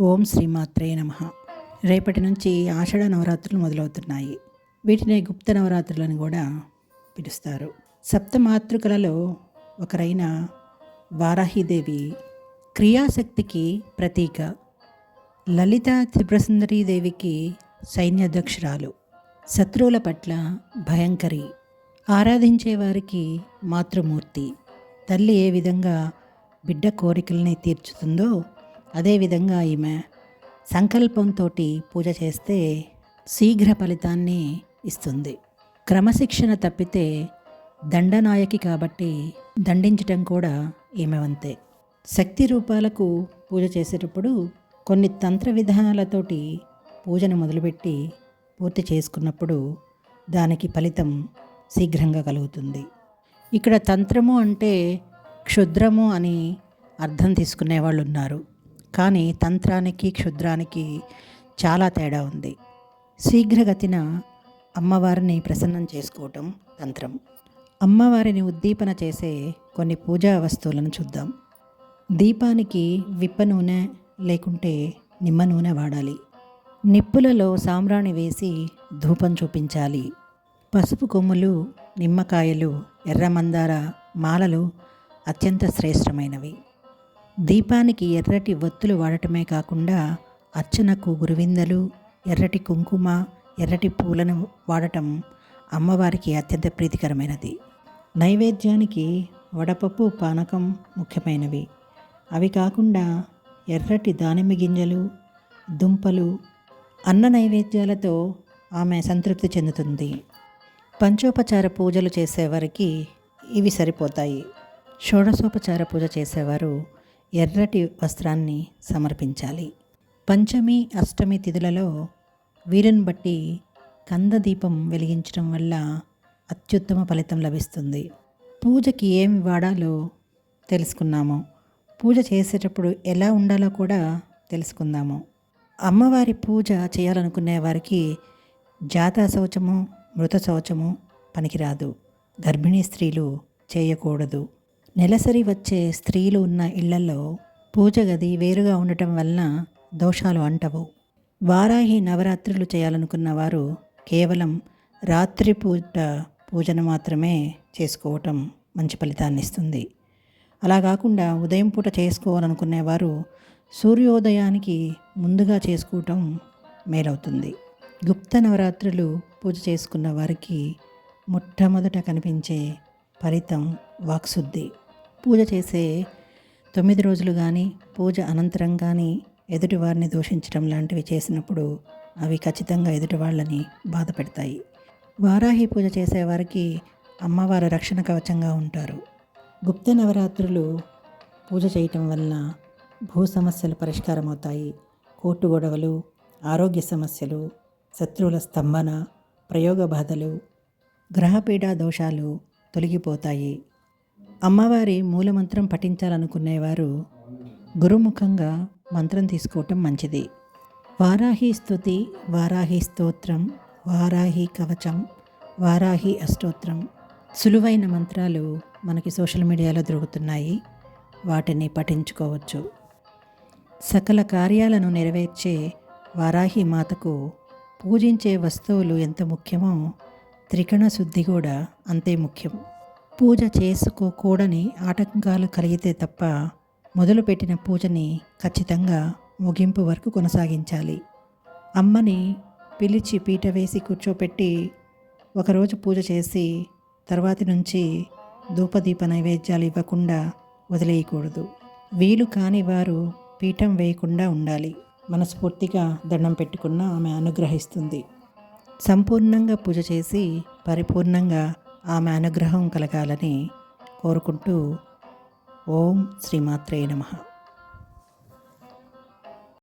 ఓం శ్రీమాత్రే నమ. రేపటి నుంచి ఆషాఢ నవరాత్రులు మొదలవుతున్నాయి. వీటిని గుప్త నవరాత్రులను కూడా పిలుస్తారు. సప్తమాతృకలలో ఒకరైన వారాహిదేవి క్రియాశక్తికి ప్రతీక. లలిత త్రిపురసుందరీదేవికి సైన్యాధ్యక్షురాలు. శత్రువుల పట్ల భయంకరి. ఆరాధించే వారికి మాతృమూర్తి. తల్లి ఏ విధంగా బిడ్డ కోరికల్ని తీర్చుతుందో అదేవిధంగా ఈమె సంకల్పంతో పూజ చేస్తే శీఘ్ర ఫలితాన్ని ఇస్తుంది. క్రమశిక్షణ తప్పితే దండనాయకి కాబట్టి దండించటం కూడా ఈమె వంతే. శక్తి రూపాలకు పూజ చేసేటప్పుడు కొన్ని తంత్ర విధానాలతోటి పూజను మొదలుపెట్టి పూర్తి చేసుకున్నప్పుడు దానికి ఫలితం శీఘ్రంగా కలుగుతుంది. ఇక్కడ తంత్రము అంటే క్షుద్రము అని అర్థం తీసుకునే వాళ్ళు ఉన్నారు కానీ తంత్రానికి క్షుద్రానికి చాలా తేడా ఉంది. శీఘ్రగతిన అమ్మవారిని ప్రసన్నం చేసుకోవటం తంత్రం. అమ్మవారిని ఉద్దీపన చేసే కొన్ని పూజా వస్తువులను చూద్దాం. దీపానికి విప్ప నూనె లేకుంటే నిమ్మ నూనె వాడాలి. నిప్పులలో సాంబ్రాణి వేసి ధూపం చూపించాలి. పసుపు కొమ్ములు నిమ్మకాయలు ఎర్రమందార మాలలు అత్యంత శ్రేష్టమైనవి. దీపానికి ఎర్రటి ఒత్తులు వాడటమే కాకుండా అర్చనకు గురువిందలు ఎర్రటి కుంకుమ ఎర్రటి పూలను వాడటం అమ్మవారికి అత్యంత ప్రీతికరమైనది. నైవేద్యానికి వడపప్పు పానకం ముఖ్యమైనవి. అవి కాకుండా ఎర్రటి దానిమ్మ గింజలు దుంపలు అన్న నైవేద్యాలతో ఆమె సంతృప్తి చెందుతుంది. పంచోపచార పూజలు చేసేవారికి ఇవి సరిపోతాయి. షోడశోపచార పూజ చేసేవారు ఎర్రటి వస్త్రాన్ని సమర్పించాలి. పంచమి అష్టమి తిథులలో వీరుని బట్టి కందదీపం వెలిగించడం వల్ల అత్యుత్తమ ఫలితం లభిస్తుంది. పూజకి ఏమి వాడాలో తెలుసుకున్నాము. పూజ చేసేటప్పుడు ఎలా ఉండాలో కూడా తెలుసుకుందాము. అమ్మవారి పూజ చేయాలనుకునే వారికి జాతా శౌచము మృత శౌచము పనికిరాదు. గర్భిణీ స్త్రీలు చేయకూడదు. నెలసరి వచ్చే స్త్రీలు ఉన్న ఇళ్ళలో పూజ గది వేరుగా ఉండటం వలన దోషాలు అంటవు. వారాహి నవరాత్రులు చేయాలనుకున్న వారు కేవలం రాత్రి పూట పూజను మాత్రమే చేసుకోవటం మంచి ఫలితాన్ని ఇస్తుంది. అలా కాకుండా ఉదయం పూట చేసుకోవాలనుకునేవారు సూర్యోదయానికి ముందుగా చేసుకోవటం మేలవుతుంది. గుప్త నవరాత్రులు పూజ చేసుకున్న వారికి మొట్టమొదట కనిపించే ఫలితం వాక్శుద్ధి. పూజ చేసే తొమ్మిది రోజులు కానీ పూజ అనంతరం కానీ ఎదుటివారిని దూషించడం లాంటివి చేసినప్పుడు అవి ఖచ్చితంగా ఎదుటి వాళ్ళని బాధ పెడతాయి వారాహి పూజ చేసేవారికి అమ్మవారు రక్షణ కవచంగా ఉంటారు. గుప్త నవరాత్రులు పూజ చేయటం వలన భూ సమస్యలు పరిష్కారం అవుతాయి కోర్టు గొడవలు ఆరోగ్య సమస్యలు శత్రువుల స్తంభన ప్రయోగ బాధలు గ్రహపీడా దోషాలు తొలగిపోతాయి. అమ్మవారి మూలమంత్రం పఠించాలనుకునేవారు గురుముఖంగా మంత్రం తీసుకోవటం మంచిది. వారాహి స్తుతి వారాహి స్తోత్రం వారాహి కవచం వారాహి అష్టోత్రం సులువైన మంత్రాలు మనకి సోషల్ మీడియాలో దొరుకుతున్నాయి. వాటిని పఠించుకోవచ్చు. సకల కార్యాలను నెరవేర్చే వారాహి మాతకు పూజించే వస్తువులు ఎంత ముఖ్యమో త్రికణ శుద్ధి కూడా అంతే ముఖ్యం. పూజ చేసుకోకూడని ఆటంకాలు కలిగితే తప్ప మొదలుపెట్టిన పూజని ఖచ్చితంగా ముగింపు వరకు కొనసాగించాలి. అమ్మని పిలిచి పీట వేసి కూర్చోపెట్టి ఒకరోజు పూజ చేసి తర్వాతి నుంచి ధూపదీప నైవేద్యాలు ఇవ్వకుండా వదిలేయకూడదు. వీలు కాని వారు పీఠం వేయకుండా ఉండాలి. మనస్ఫూర్తిగా దండం పెట్టుకున్న ఆమె అనుగ్రహిస్తుంది. సంపూర్ణంగా పూజ చేసి పరిపూర్ణంగా ఆమె అనుగ్రహం కలగాలని కోరుకుంటూ ఓం శ్రీమాత్రే నమః.